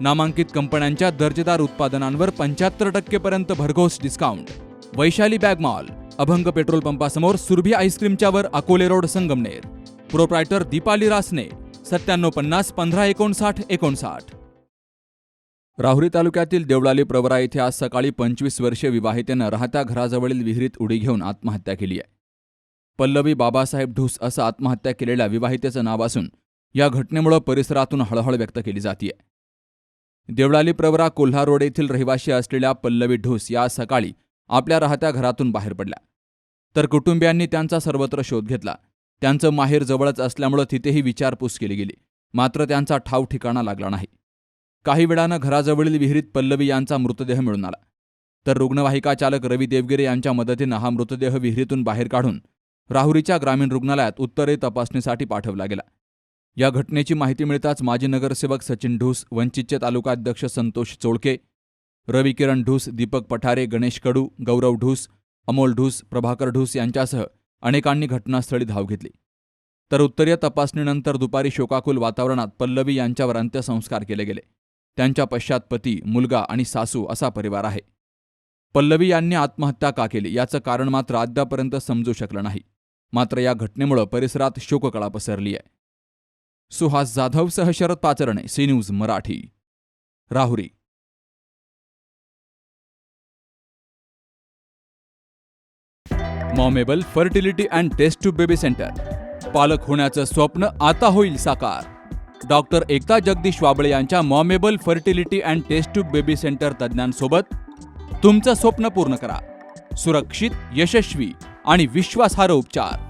नामांकित कंपन्यांच्या दर्जेदार उत्पादनांवर पंच्याहत्तर टक्केपर्यंत भरघोस discount Vaishali bag mall Abhang petrol पंपासमोर Surabhi आईस्क्रीमच्यावर अकोले रोड संगमनेर. प्रोप्रायटर दीपाली रासने सत्त्याण्णव पन्नास पंधरा एकोणसाठ एकोणसाठ. राहुरी तालुक्यातील देवळाली प्रवरा येथे आज सकाळी पंचवीस वर्षीय विवाहितेनं राहत्या घराजवळील विहिरीत उडी घेऊन आत्महत्या केली आहे. पल्लवी बाबासाहेब ढूस असं आत्महत्या केलेल्या विवाहितेचं नाव असून या घटनेमुळे परिसरातून हळहळ व्यक्त केली जातीये. देवळाली प्रवरा कोल्हा रोड येथील रहिवाशी असलेल्या पल्लवी ढोस या सकाळी आपल्या राहत्या घरातून बाहेर पडल्या. तर कुटुंबियांनी त्यांचा सर्वत्र शोध घेतला. त्यांचं माहेर जवळच असल्यामुळं तिथेही विचारपूस केली गेली. मात्र त्यांचा ठाव ठिकाणा लागला नाही. काही वेळानं घराजवळील विहिरीत पल्लवी यांचा मृतदेह मिळून आला. तर रुग्णवाहिका चालक रवी देवगिरे यांच्या मदतीनं हा मृतदेह विहिरीतून बाहेर काढून राहुरीच्या ग्रामीण रुग्णालयात उत्तरे तपासणीसाठी पाठवला गेला. या घटनेची माहिती मिळताच माजी नगरसेवक सचिन ढूस वंचितचे तालुकाध्यक्ष संतोष चोळके रवी किरण ढूस दीपक पठारे गणेश कडू गौरव ढूस अमोल ढूस प्रभाकर ढूस यांच्यासह अनेकांनी घटनास्थळी धाव घेतली. तर उत्तरीय तपासणीनंतर दुपारी शोकाकुल वातावरणात पल्लवी यांच्यावर अंत्यसंस्कार केले गेले. त्यांच्या पश्चात पती मुलगा आणि सासू असा परिवार आहे. पल्लवी यांनी आत्महत्या का केली याचं कारण मात्र अद्यापर्यंत समजू शकलं नाही. मात्र या घटनेमुळं परिसरात शोककळा पसरली आहे सुहास जाधवसह Sharad Pacharne C news Marathi. Rahuri. मॉमेबल fertility and test to baby centre. पालक होण्याचं स्वप्न आता होईल साकार. डॉक्टर एकता जगदीश वाबळे यांच्या मॉमेबल fertility and test to baby centre तज्ज्ञांसोबत तुमचं स्वप्न पूर्ण करा. सुरक्षित यशस्वी आणि विश्वासार्ह उपचार.